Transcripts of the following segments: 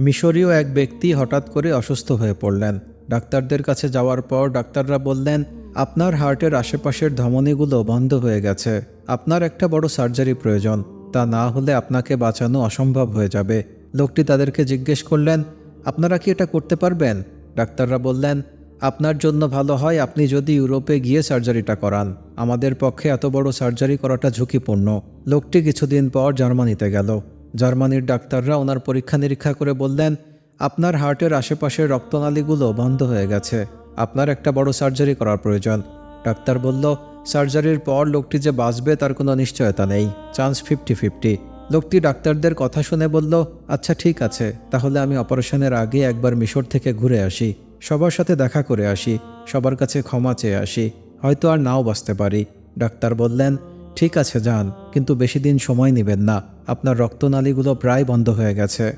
মিশরীয় এক ব্যক্তি হঠাৎ করে অসুস্থ হয়ে পড়লেন। ডাক্তারদের কাছে যাওয়ার পর ডাক্তাররা বললেন, আপনার হার্টের আশেপাশের ধমনীগুলো বন্ধ হয়ে গেছে। আপনার একটা বড় সার্জারি প্রয়োজন। তা না হলে আপনাকে বাঁচানো অসম্ভব হয়ে যাবে। লোকটি তাদেরকে জিজ্ঞেস করলেন, আপনারা কি এটা করতে পারবেন? ডাক্তাররা বললেন, আপনার জন্য ভালো হয় আপনি যদি ইউরোপে গিয়ে সার্জারিটা করান। আমাদের পক্ষে এত বড় সার্জারি করাটা ঝুঁকিপূর্ণ। লোকটি কিছুদিন পর জার্মানিতে গেল। জার্মানির ডাক্তাররা ওনার পরীক্ষা নিরীক্ষা করে বললেন, আপনার হার্টের আশেপাশের রক্তনালীগুলো বন্ধ হয়ে গেছে। আপনার একটা বড় সার্জারি করার প্রয়োজন। ডাক্তার বলল, সার্জারির পর লোকটি যে বাঁচবে তার কোনো নিশ্চয়তা নেই। Chance fifty fifty. লোকটি ডাক্তারদের কথা শুনে বলল আচ্ছা ঠিক আছে, তাহলে আমি অপারেশনের আগে একবার মিশর থেকে ঘুরে আসি। সবার সাথে দেখা করে আসি, সবার কাছে ক্ষমা চেয়ে আসি। হয়তো আর নাও বাঁচতে পারি। ডাক্তার বললেন ঠিক আছে, যান, কিন্তু বেশি দিন সময় নেবেন না। আপনার রক্তনালীগুলো প্রায় বন্ধ হয়ে গেছে।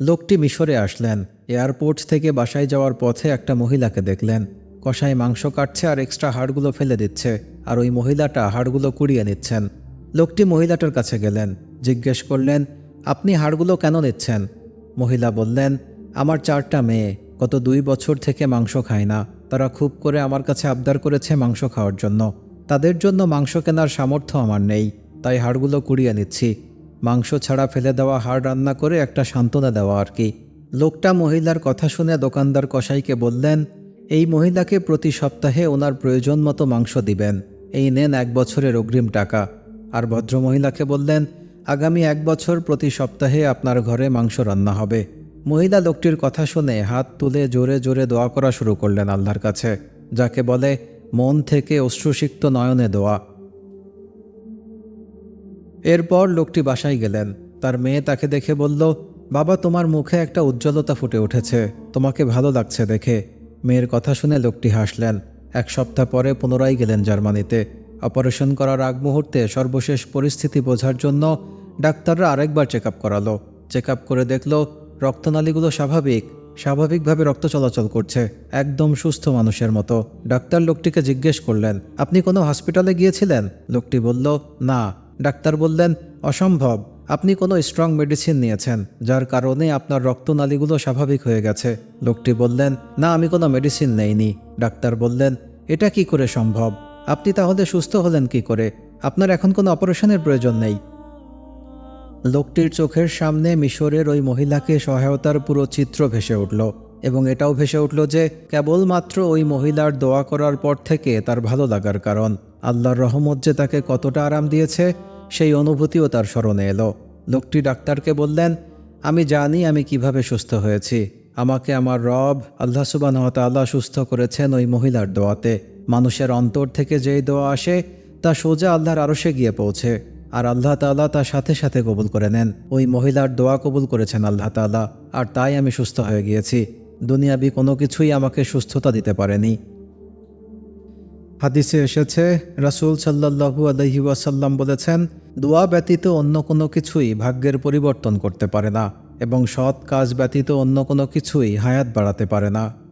লোকটি মিশরে আসলেন। এয়ারপোর্ট থেকে বাসায় যাওয়ার পথে একটা মহিলাকে দেখলেন। কষায় মাংস কাটছে আর এক্সট্রা হাড়গুলো ফেলে দিচ্ছে, আর ওই মহিলাটা হাড়গুলো কুড়িয়ে নিচ্ছেন। লোকটি মহিলাটার কাছে গেলেন, জিজ্ঞেস করলেন, আপনি হাড়গুলো কেন নিচ্ছেন? মহিলা বললেন, আমার চারটা মেয়ে, গত দুই বছর থেকে মাংস খায় না। তারা খুব করে আমার কাছে আবদার করেছে মাংস খাওয়ার জন্য। তাদের জন্য মাংস কেনার সামর্থ্য আমার নেই, তাই হাড়গুলো কুড়িয়ে নিচ্ছি। মাংস ছাড়া ফেলে দেওয়া হাড় রান্না করে একটা সান্ত্বনা দেওয়া আর কি। লোকটা মহিলার কথা শুনে দোকানদার কসাইকে বললেন, এই মহিলাকে প্রতি সপ্তাহে ওনার প্রয়োজন মতো মাংস দিবেন। এই নেন এক বছরের অগ্রিম টাকা। আর ভদ্রমহিলাকে বললেন, আগামী এক বছর প্রতি সপ্তাহে আপনার ঘরে মাংস রান্না হবে। মহিলা লোকটির কথা শুনে হাত তুলে জোরে জোরে দোয়া করা শুরু করলেন আল্লাহর কাছে, যাকে বলে, মন থেকে অশ্রুসিক্ত নয়নে দোয়া। এরপর লোকটি বাসায় গেলেন। তার মেয়ে তাকে দেখে বলল, বাবা, তোমার মুখে একটা উজ্জ্বলতা ফুটে উঠেছে। তোমাকে ভালো লাগছে দেখে। মেয়ের কথা শুনে লোকটি হাসলেন। এক সপ্তাহ পরে পুনরায় গেলেন জার্মানিতে। অপারেশন করার আগ মুহূর্তে সর্বশেষ পরিস্থিতি বোঝার জন্য ডাক্তাররা আরেকবার চেক আপ করালো। চেক আপ করে দেখল রক্তনালীগুলো স্বাভাবিক, স্বাভাবিকভাবে রক্ত চলাচল করছে, একদম সুস্থ মানুষের মতো। ডাক্তার লোকটিকে জিজ্ঞেস করলেন, আপনি কোনো হসপিটালে গিয়েছিলেন? লোকটি বলল, না। ডাক্তার বললেন, অসম্ভব। আপনি কোনো স্ট্রং মেডিসিন নিয়েছেন, যার কারণে আপনার রক্তনালীগুলো স্বাভাবিক হয়ে গেছে। লোকটি বললেন, না, আমি কোনো মেডিসিন নেইনি। ডাক্তার বললেন, এটা কি করে সম্ভব? আপনি তাহলে সুস্থ হলেন কি করে? আপনার এখন কোনো অপারেশনের প্রয়োজন নেই। লোকটির চোখের সামনে মিশরের ওই মহিলাকে সহায়তার পুরো চিত্র ভেসে উঠল এবং এটাও ভেসে উঠল যে কেবলমাত্র ওই মহিলার দোয়া করার পর থেকে তার ভালো লাগার কারণ। আল্লাহর রহমত যে তাকে কতটা আরাম দিয়েছে, সেই অনুভূতিও তার স্মরণে এলো। লোকটি ডাক্তারকে বললেন, আমি জানি আমি কীভাবে সুস্থ হয়েছি। আমাকে আমার রব, আল্লাহ সুস্থ করেছেন ওই মহিলার দোয়াতে। মানুষের অন্তর থেকে যেই দোয়া আসে, তা সোজা আল্লাহর আরশে গিয়ে পৌঁছে। আর আল্লাহ তাআলা তার সাথে সাথে কবুল করে নেন। ওই মহিলার দোয়া কবুল করেছেন আল্লাহ তাআলা, আর তাই আমি সুস্থ হয়ে গিয়েছি। দুনিয়াবি কোনো কিছুই আমাকে সুস্থতা দিতে পারেনি। হাদিসে এসেছে, রাসূল সাল্লাল্লাহু আলহি ওয়াসাল্লাম বলেছেন, দোয়া ব্যতীত অন্য কোনো কিছুই ভাগ্যের পরিবর্তন করতে পারে না, এবং সৎ কাজ ব্যতীত অন্য কোনো কিছুই হায়াত বাড়াতে পারে না।